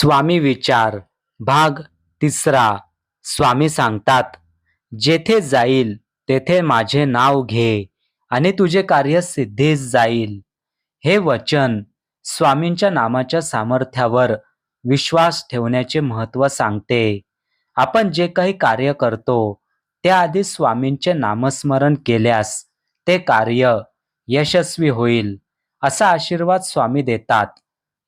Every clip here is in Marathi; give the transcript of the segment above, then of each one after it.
स्वामी विचार भाग तिसरा. स्वामी सांगतात जेथे जाईल तेथे माझे नाव घे आणि तुझे कार्य सिद्धीस जाईल. हे वचन स्वामींच्या नामाच्या सामर्थ्यावर विश्वास ठेवण्याचे महत्त्व सांगते. आपण जे काही कार्य करतो त्याआधी स्वामींचे नामस्मरण केल्यास ते कार्य यशस्वी होईल असा आशीर्वाद स्वामी देतात.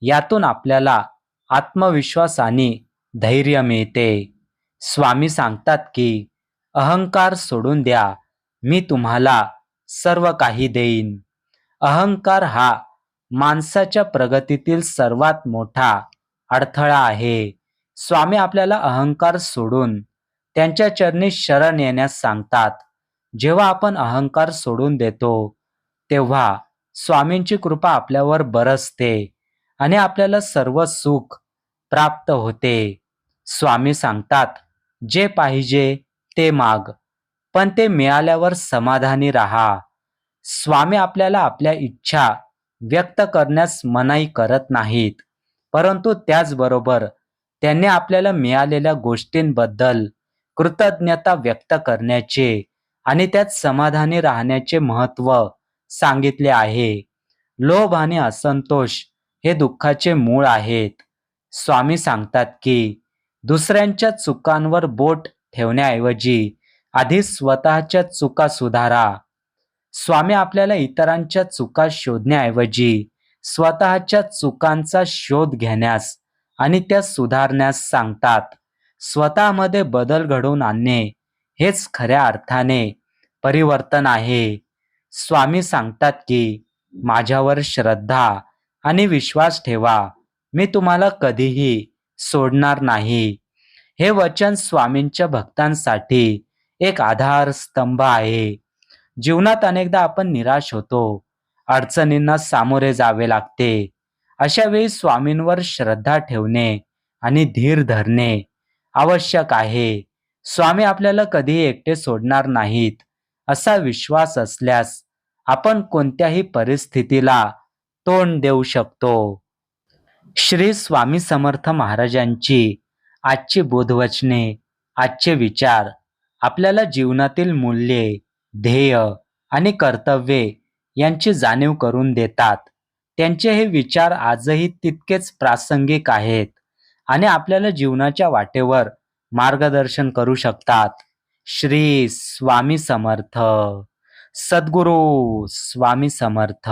यातून आपल्याला आत्मविश्वासाने धैर्य मिळते. स्वामी सांगतात की अहंकार सोडून द्या मी तुम्हाला सर्व काही देईन. अहंकार हा माणसाच्या प्रगतीतील सर्वात मोठा अडथळा आहे. स्वामी आपल्याला अहंकार सोडून त्यांच्या चरणी शरण येण्यास सांगतात. जेव्हा आपण अहंकार सोडून देतो तेव्हा स्वामींची कृपा आपल्यावर बरसते आणि आपल्याला सर्व सुख प्राप्त होते. स्वामी सांगतात जे पाहिजे ते माग पण ते मिळाल्यावर समाधानी राहा. स्वामी आपल्याला आपल्या इच्छा व्यक्त करण्यास मनाई करत नाहीत परंतु त्याचबरोबर त्यांनी आपल्याला मिळालेल्या गोष्टींबद्दल कृतज्ञता व्यक्त करण्याचे आणि त्यात समाधानी राहण्याचे महत्त्व सांगितले आहे. लोभ आणि असंतोष हे दुःखाचे मूळ आहेत. स्वामी सांगतात की दुसऱ्यांच्या चुकांवर बोट ठेवण्याऐवजी आधी स्वतःच्या चुका सुधारा. स्वामी आपल्याला इतरांच्या चुका शोधण्याऐवजी स्वतःच्या चुकांचा शोध घेण्यास आणि त्या सुधारण्यास सांगतात. स्वतःमध्ये बदल घडवून आणणे हेच खऱ्या अर्थाने परिवर्तन आहे. स्वामी सांगतात की माझ्यावर श्रद्धा आणि विश्वास ठेवा. मी तुम्हाला कधीही सोडणार नाही. हे वचन स्वामींच्या भक्तांसाठी एक आधार स्तंभ आहे. जीवनात अनेकदा आपण निराश होतो. अडचणींना सामोरे जावे लागते. अशा वेळी स्वामींवर श्रद्धा ठेवणे आणि धीर धरणे आवश्यक आहे. स्वामी आपल्याला कधीही एकटे सोडणार नाहीत. असा विश्वास असल्यास आपण कोणत्याही परिस्थितीला तोंड देऊ शकतो. श्री स्वामी समर्थ महाराजांची आजची बोधवचने आजचे विचार आपल्याला जीवनातील मूल्ये ध्येय आणि कर्तव्ये यांची जाणीव करून देतात. त्यांचे हे विचार आजही तितकेच प्रासंगिक आहेत आणि आपल्याला जीवनाच्या वाटेवर मार्गदर्शन करू शकतात. श्री स्वामी समर्थ. सद्गुरू स्वामी समर्थ.